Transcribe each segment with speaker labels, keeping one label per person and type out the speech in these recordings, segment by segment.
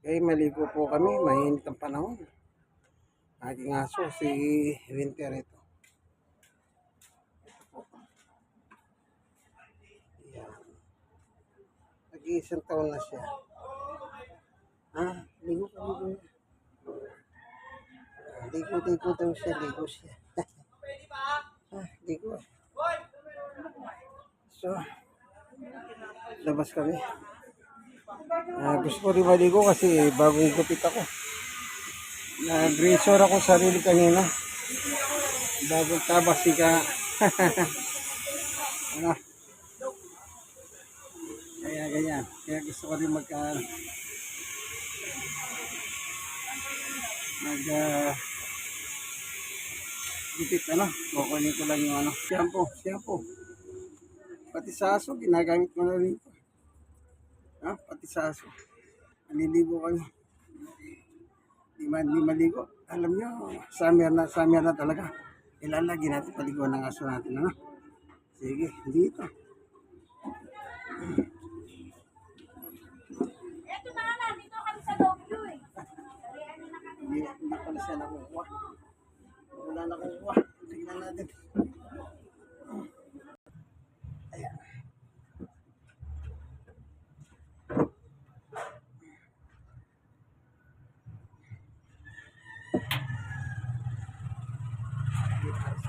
Speaker 1: Okay, maligo po kami. Mainit ang panahon. Aking aso, si Winter ito. Ito po. Yan. Nag-iisang taon na siya. Ah, ligo ka, ligo Ligo, ligo daw siya, ligo siya. ah, ligo. So, labas kami. Ah, gusto ko rin maligo kasi bagong gupit ako. Nag-razor ako sarili kanina. Bagong tabas ka. ano? Kaya ganyan. Kaya gusto ko rin magka mag uh, gupit ano. Kukunin ko lang yung ano. Shampoo. Shampoo. Pati sa aso, ginagamit ko na rin. ito. Ha? Pati sa aso. Naliligo kami. Di man, di maligo. Alam nyo, summer na, summer na talaga. Ilalagi natin paliguan ng aso natin, ano? Sige, dito.
Speaker 2: Eto na nga, dito kami sa Dokyo eh.
Speaker 1: Hindi, hindi pala siya nakukuha. Wala nakukuha. Tingnan natin. Ayan.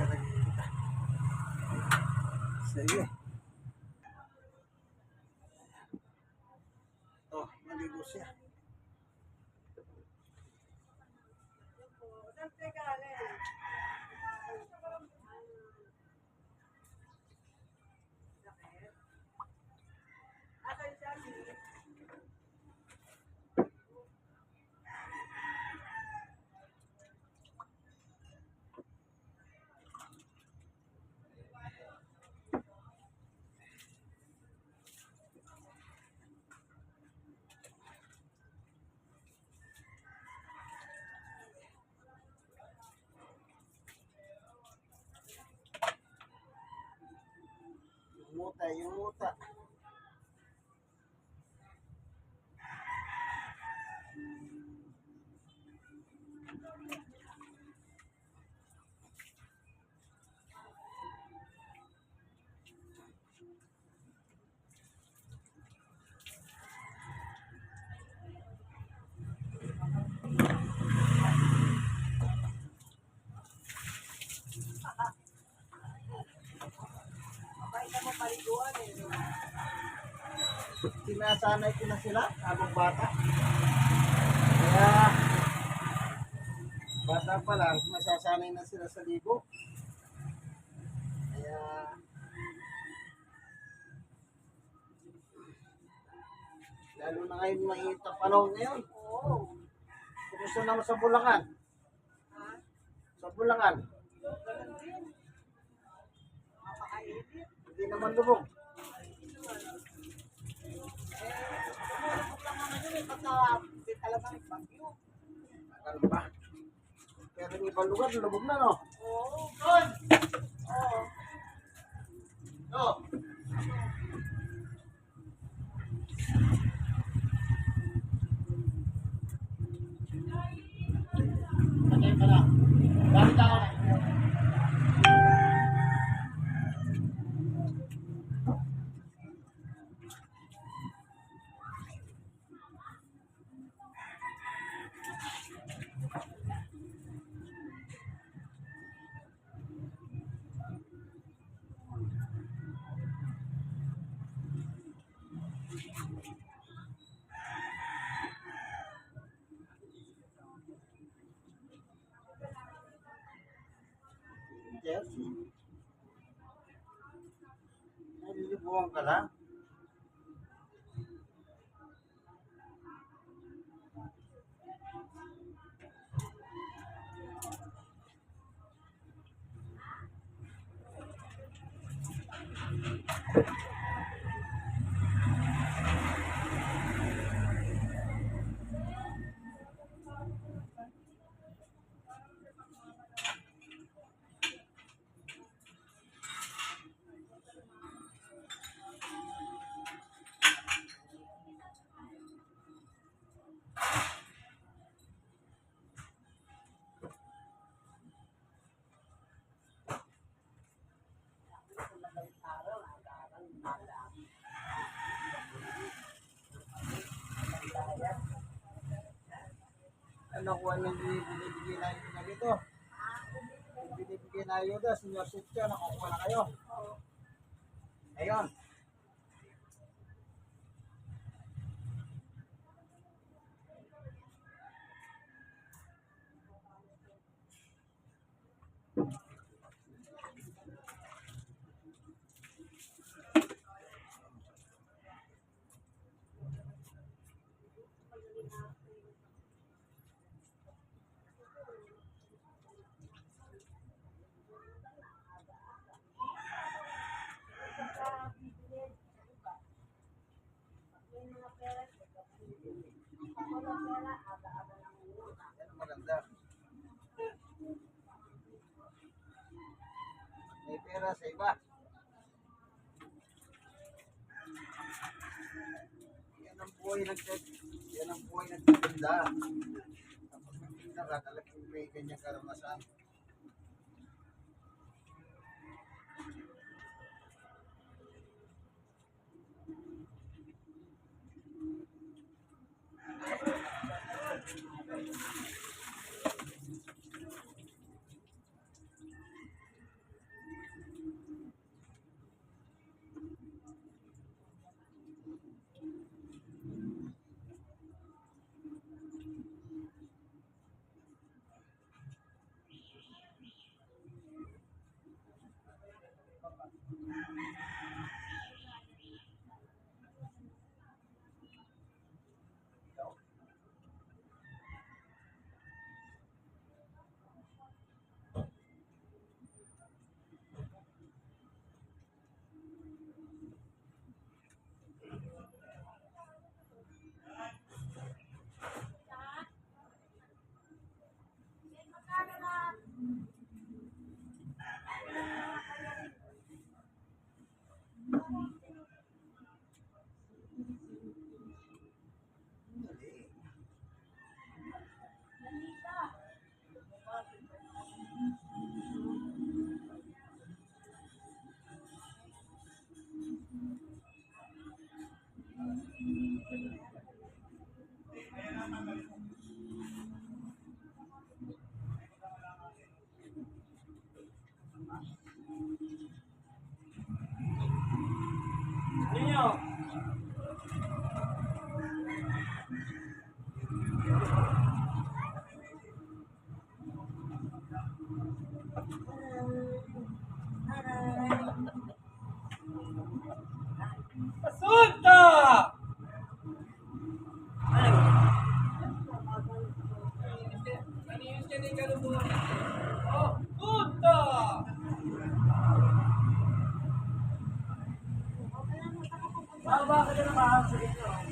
Speaker 1: Siya nakikita. Sige. Oh, maligo siya. Yung muta, yung muta. Sinasanay ko na sila habang bata. Kaya bata pa lang, masasanay na sila sa libo. Kaya lalo na ngayon mainit ang panahon ngayon. Oo. Kumusta naman sa Bulacan? Sa Bulacan? Hindi naman lubog. Ano ba? Pero yung ibang lugar, lubog na, no? Oo. Oo. No. Patay ka lang. Bakit ako na? Nalilibuhan ka lang? Ano kuha niya binibigay na yung na dito? Yung Binibigay na ayuda, senior citizen, nakukuha na kayo. Ayun. Yan ang maganda. Pera sa iba. Yan ang buhay nagtag yan ang buhay nagtitinda. Kapag nagtinda ka, talagang may kanyang karanasan.
Speaker 3: Baba ka na naman sa inyo.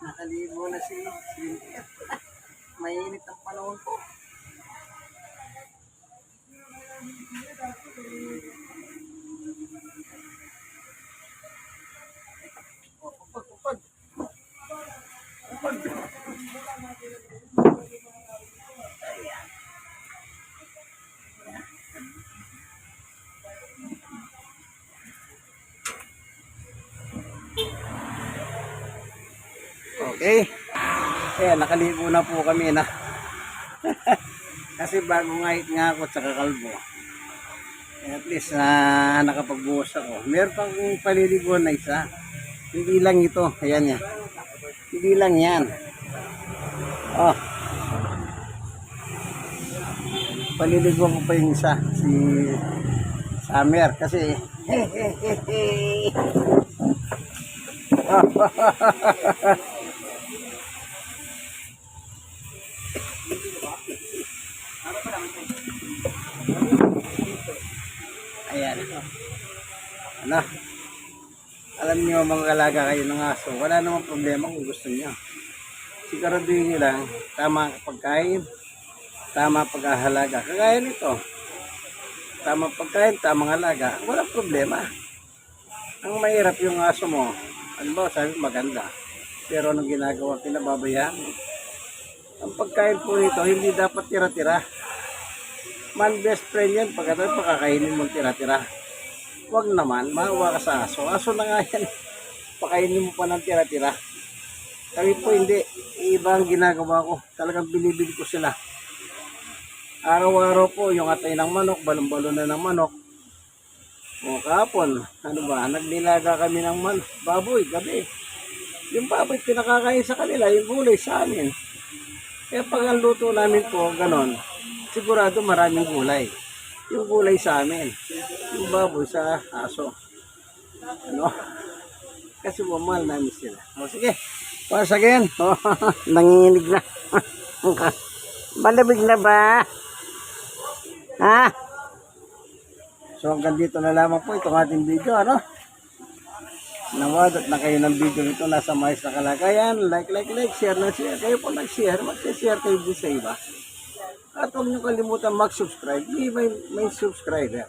Speaker 1: Nakalibo na si Cynthia. Mainit Okay. Ayan, nakaligo na po kami na. Kasi bagong height nga ako at saka kalbo. At least na nakapagbuhos ako. Meron pang paliliguan na isa. Hindi lang ito. Ayan yan. Hindi lang yan. Oh. Paliliguan ko pa yung isa, si Summer. Kasi, Ayan. Ano? Alam niyo mga kalaga kayo ng aso, wala namang problema kung gusto niyo. Siguraduhin niyo lang, tama pagkain, tama pag-ahalaga. Kagaya nito, tama pagkain, tamang halaga, walang problema. Ang mahirap yung aso mo, ano ba, sabi maganda. Pero anong ginagawa, pinababayaan. mo. Ang pagkain po nito, hindi dapat tira-tira. Man best friend yan, pagkatapos pakakainin mo tira-tira. Huwag naman, maawa ka sa aso. Aso na nga yan. Pakainin mo pa ng tira-tira. Kami po hindi. Iba ang ginagawa ko. Talagang binibili ko sila. Araw-araw po yung atay ng manok, balon-balon na ng manok. O kahapon, ano ba, nagnilaga kami ng man, baboy, gabi. Yung baboy pinakakain sa kanila, yung gulay sa amin. Kaya pag ang luto namin po, ganon, sigurado maraming gulay. Yung gulay sa amin, yung baboy sa aso. Ano? Kasi bumal namin sila. O sige, once again, oh, nanginginig na. Malamig na ba? Ha? So hanggang dito na lamang po itong ating video, ano? Nawadot na kayo ng video nito nasa mais na kalagayan. Like, like, like, share na share. Kayo po nag-share, mag-share kayo din sa iba. At huwag niyo kalimutan mag-subscribe. May, may, may subscriber.